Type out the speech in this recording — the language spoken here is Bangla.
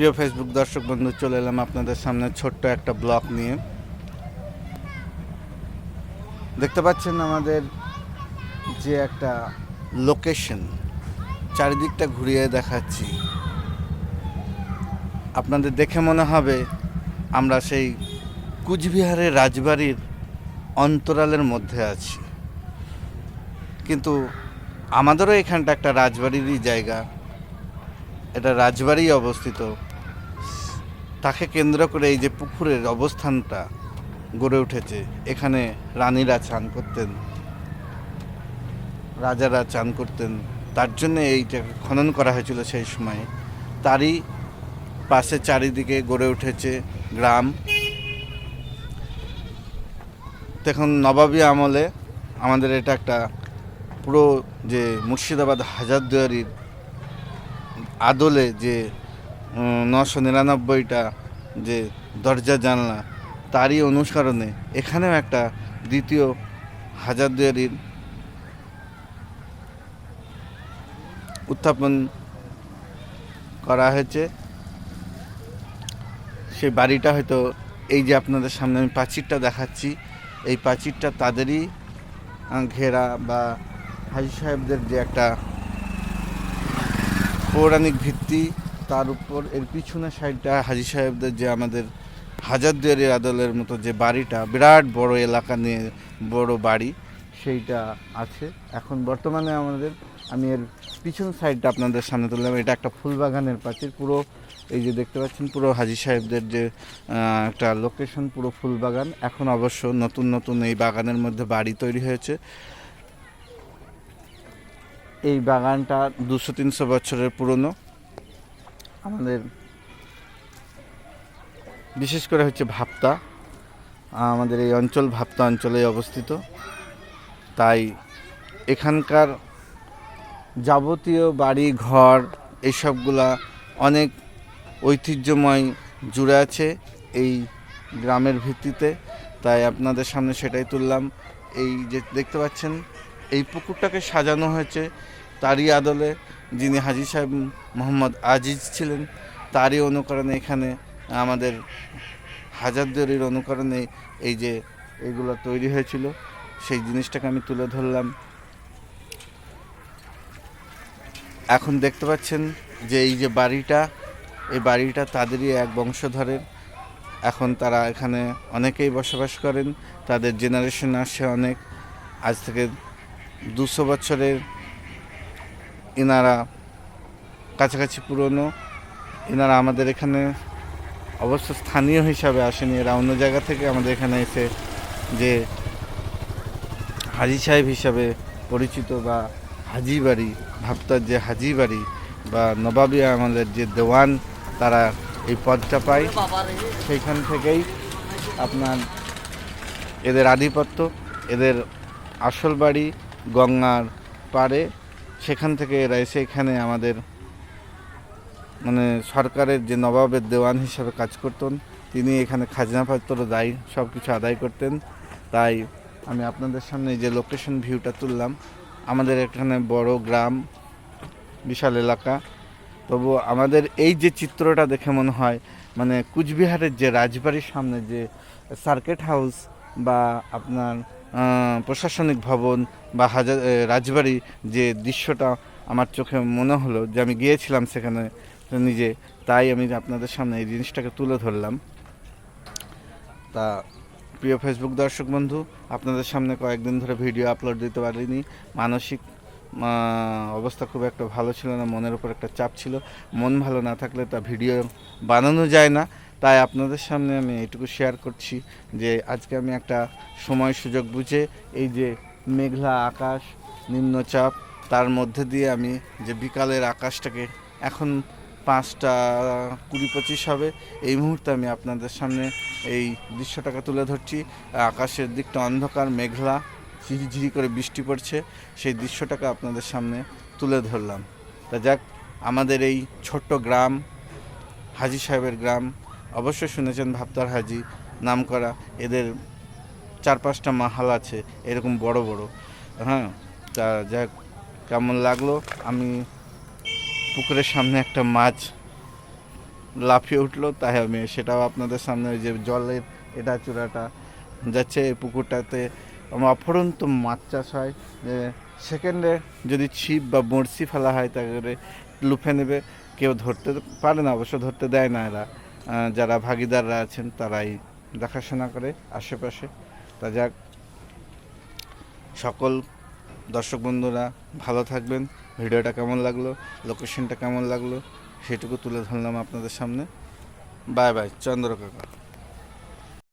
প্রিয় ফেসবুক দর্শক বন্ধু, চলে এলাম আপনাদের সামনে ছোট্ট একটা ব্লক নিয়ে। দেখতে পাচ্ছেন আমাদের যে একটা লোকেশন চারিদিকটা ঘুরিয়ে দেখাচ্ছি। আপনাদের দেখে মনে হবে, আমরা সেই কুচবিহারের রাজবাড়ির অন্তরালের মধ্যে আছি। কিন্তু আমাদেরও এখানটা একটা রাজবাড়িরই জায়গা। এটা রাজবাড়ি অবস্থিত। তাকে কেন্দ্র করে এই যে পুকুরের অবস্থানটা গড়ে উঠেছে, এখানে রানীরা চান করতেন, রাজারা চান করতেন, তার জন্য এইটা খনন করা হয়েছিল সেই সময়। তারই পাশে চারিদিকে গড়ে উঠেছে গ্রাম। তখন নবাবী আমলে আমাদের এটা একটা পুরো যে মুর্শিদাবাদ হাজারদুয়ারির আদলে যে নশো নিরানব্বইটা যে দরজা জানলা, তারই অনুসরণে এখানেও একটা দ্বিতীয় হাজারদুয়ারির উত্থাপন করা হয়েছে। সেই বাড়িটা হয়তো এই যে আপনাদের সামনে আমি প্রাচীরটা দেখাচ্ছি, এই প্রাচীরটা তাদেরই ঘেরা বা হাজি সাহেবদের যে একটা পৌরাণিক ভিত্তি তার উপর, এর পিছনে সাইডটা হাজি সাহেবদের যে আমাদের হাজারদুয়ারি আদলের মতো যে বাড়িটা, বিরাট বড় এলাকা নিয়ে বড় বাড়ি, সেইটা আছে। এখন বর্তমানে আমাদের, আমি এর পিছন সাইডটা আপনাদের সামনে তুললাম। এটা একটা ফুলবাগানের প্রাচীর পুরো এই যে দেখতে পাচ্ছেন, পুরো হাজি সাহেবদের যে একটা লোকেশন পুরো ফুলবাগান। এখন অবশ্য নতুন নতুন এই বাগানের মধ্যে বাড়ি তৈরি হয়েছে। এই বাগানটা দুশো তিনশো বছরের পুরনো। আমাদের বিশেষ করে হচ্ছে ভাপ্তা আমাদের এই অঞ্চল ভাপ্তা অঞ্চলে অবস্থিত। তাই এখানকার যাবতীয় বাড়ি, ঘর এইসবগুলা অনেক ঐতিহ্যময় জুড়ে আছে এই গ্রামের ভিত্তিতে। তাই আপনাদের সামনে সেটাই তুললাম। এই যে দেখতে পাচ্ছেন, এই পুকুরটাকে সাজানো হয়েছে। তারই আদলে যিনি হাজি সাহেব মোহাম্মদ আজিজ ছিলেন, তারই অনুকরণে এখানে আমাদের হাজারদুয়ারির অনুকরণে এই যে এগুলো তৈরি হয়েছিল, সেই জিনিসটাকে আমি তুলে ধরলাম। এখন দেখতে পাচ্ছেন যে এই যে বাড়িটা, এই বাড়িটা তাদেরই এক বংশধরের। এখন তারা এখানে অনেকেই বসবাস করেন, তাদের জেনারেশন আসে অনেক। আজ থেকে দুশো বছরের এনারা কাছাকাছি পুরনো এনারা আমাদের এখানে অবশ্য স্থানীয় হিসাবে আসেনি। এরা অন্য জায়গা থেকে আমাদের এখানে এসে যে হাজি সাহেব হিসাবে পরিচিত বা হাজি বাড়ি, ভাবতার যে হাজি বাড়ি বা নবাবী আমাদের যে দেওয়ান, তারা এই পদটা পায়। সেইখান থেকেই আপনার এদের আধিপত্য, এদের আসল বাড়ি গঙ্গার পাড়ে সেখান থেকে এরা এসে এখানে আমাদের মানে সরকারের যে নবাবের দেওয়ান হিসাবে কাজ করতেন, তিনি এখানে খাজনাপত্র দায়ী সব কিছু আদায় করতেন। তাই আমি আপনাদের সামনে যে লোকেশন ভিউটা তুললাম, আমাদের এখানে বড় গ্রাম, বিশাল এলাকা। তবু আমাদের এই যে চিত্রটা দেখে মনে হয় মানে কুচবিহারের যে রাজবাড়ির সামনে যে সার্কেট হাউস বা আপনার প্রশাসনিক ভবন বা হাজার রাজবাড়ি যে দৃশ্যটা আমার চোখে মনে হলো যে আমি গিয়েছিলাম সেখানে নিজে, তাই আমি আপনাদের সামনে এই জিনিসটাকে তুলে ধরলাম। তা প্রিয় ফেসবুক দর্শক বন্ধু, আপনাদের সামনে কয়েকদিন ধরে ভিডিও আপলোড দিতে পারিনি। মানসিক অবস্থা খুব একটা ভালো ছিল না, মনের উপর একটা চাপ ছিল। মন ভালো না থাকলে তা ভিডিও বানানো যায় না। তাই আপনাদের সামনে আমি এটুকু শেয়ার করছি যে আজকে আমি একটা সময় সুযোগ বুঝে এই যে মেঘলা আকাশ, নিম্নচাপ, তার মধ্যে দিয়ে আমি যে বিকালের আকাশটাকে এখন পাঁচটা কুড়ি পঁচিশ হবে, এই মুহূর্তে আমি আপনাদের সামনে এই দৃশ্যটাকে তুলে ধরছি। আকাশের দিকটা অন্ধকার, মেঘলা, ঝিরিঝিরি করে বৃষ্টি পড়ছে, সেই দৃশ্যটাকে আপনাদের সামনে তুলে ধরলাম। তা যাক, আমাদের এই ছোট্ট গ্রাম, হাজি সাহেবের গ্রাম অবশ্যই শুনেছেন ভাবতার হাজি নাম করা এদের চার পাঁচটা মাহাল আছে, এরকম বড় বড়। হ্যাঁ তা যাক কেমন লাগল? আমি পুকুরের সামনে একটা মাছ লাফিয়ে উঠল, তাই আমি সেটাও আপনাদের সামনে ওই যে জলের এটা চূড়াটা যাচ্ছে, এই পুকুরটাতে আমার অফরন্ত মাছ চাষ হয়। যে সেকেন্ডে যদি ছিপ বা বড়শি ফেলা হয়, তাহলে লুফে নেবে। কেউ ধরতে পারে না, অবশ্য ধরতে দেয় না এরা। যারা ভাগিদাররা আছেন তারাই দেখাশোনা করে আশেপাশে। তা যাক, সকল দর্শক বন্ধুরা ভালো থাকবেন। ভিডিওটা কেমন লাগল? লোকেশনটা কেমন লাগল? সেটুকু তুলে ধরলাম আপনাদের সামনে। বাই বাই, চন্দ্র কাকা।